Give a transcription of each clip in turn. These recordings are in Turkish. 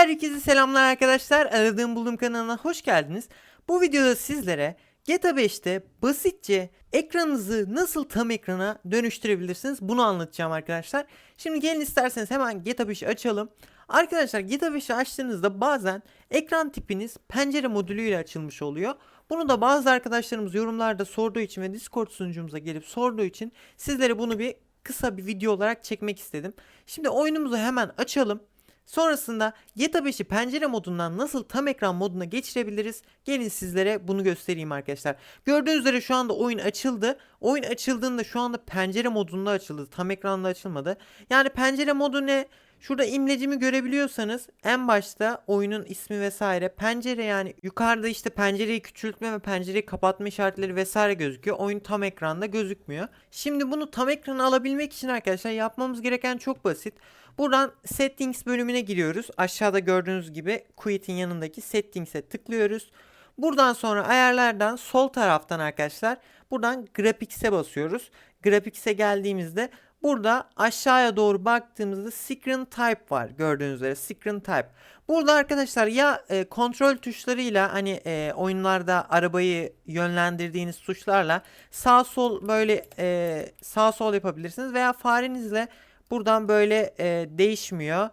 Herkese selamlar arkadaşlar. Aradığım bulduğum kanalına hoş geldiniz. Bu videoda sizlere GTA 5'te basitçe ekranınızı nasıl tam ekrana dönüştürebilirsiniz bunu anlatacağım arkadaşlar. Şimdi gelin isterseniz hemen GTA 5'i açalım. Arkadaşlar GTA 5'i açtığınızda bazen ekran tipiniz pencere modülüyle açılmış oluyor. Bunu da bazı arkadaşlarımız yorumlarda sorduğu için ve Discord sunucumuza gelip sorduğu için sizlere bunu bir kısa bir video olarak çekmek istedim. Şimdi oyunumuzu hemen açalım. Sonrasında GTA 5'i pencere modundan nasıl tam ekran moduna geçirebiliriz? Gelin sizlere bunu göstereyim arkadaşlar. Gördüğünüz üzere şu anda oyun açıldı. Oyun açıldığında şu anda pencere modunda açıldı. Tam ekranda açılmadı. Yani pencere modu ne? Şurada imlecimi görebiliyorsanız en başta oyunun ismi vesaire pencere yani yukarıda işte pencereyi küçültme ve pencereyi kapatma işaretleri vesaire gözüküyor. Oyun tam ekranda gözükmüyor. Şimdi bunu tam ekrana alabilmek için arkadaşlar yapmamız gereken çok basit. Buradan settings bölümüne giriyoruz. Aşağıda gördüğünüz gibi quit'in yanındaki settings'e tıklıyoruz. Buradan sonra ayarlardan sol taraftan arkadaşlar buradan graphics'e basıyoruz. Graphics'e geldiğimizde burada aşağıya doğru baktığımızda screen type var gördüğünüz üzere screen type. Burada arkadaşlar ya e, kontrol tuşlarıyla hani e, oyunlarda arabayı yönlendirdiğiniz tuşlarla sağ sol böyle e, sağ sol yapabilirsiniz veya farenizle buradan böyle e, değişmiyor.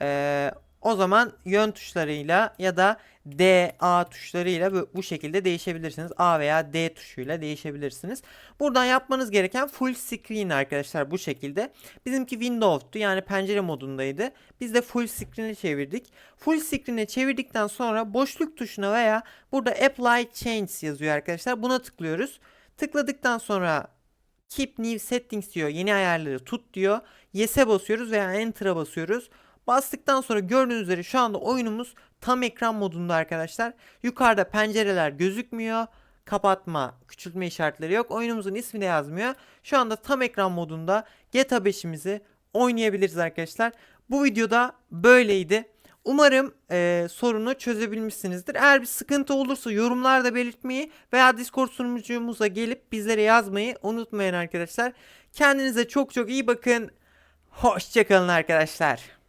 E, o zaman yön tuşlarıyla ya da D, A tuşlarıyla bu, şekilde değişebilirsiniz. A veya D tuşuyla değişebilirsiniz. Buradan yapmanız gereken full screen arkadaşlar bu şekilde. Bizimki Windows'tu yani pencere modundaydı. Biz de full screen'e çevirdik. Full screen'e çevirdikten sonra boşluk tuşuna veya burada Apply Change yazıyor arkadaşlar. Buna tıklıyoruz. Tıkladıktan sonra Keep New Settings diyor. Yeni ayarları tut diyor. Yes'e basıyoruz veya Enter'a basıyoruz. Bastıktan sonra gördüğünüz üzere şu anda oyunumuz tam ekran modunda arkadaşlar. Yukarıda pencereler gözükmüyor. Kapatma, küçültme işaretleri yok. Oyunumuzun ismi de yazmıyor. Şu anda tam ekran modunda GTA 5'imizi oynayabiliriz arkadaşlar. Bu videoda böyleydi. Umarım e, sorunu çözebilmişsinizdir. Eğer bir sıkıntı olursa yorumlarda belirtmeyi veya Discord sunucumuza gelip bizlere yazmayı unutmayın arkadaşlar. Kendinize çok çok iyi bakın. Hoşçakalın arkadaşlar.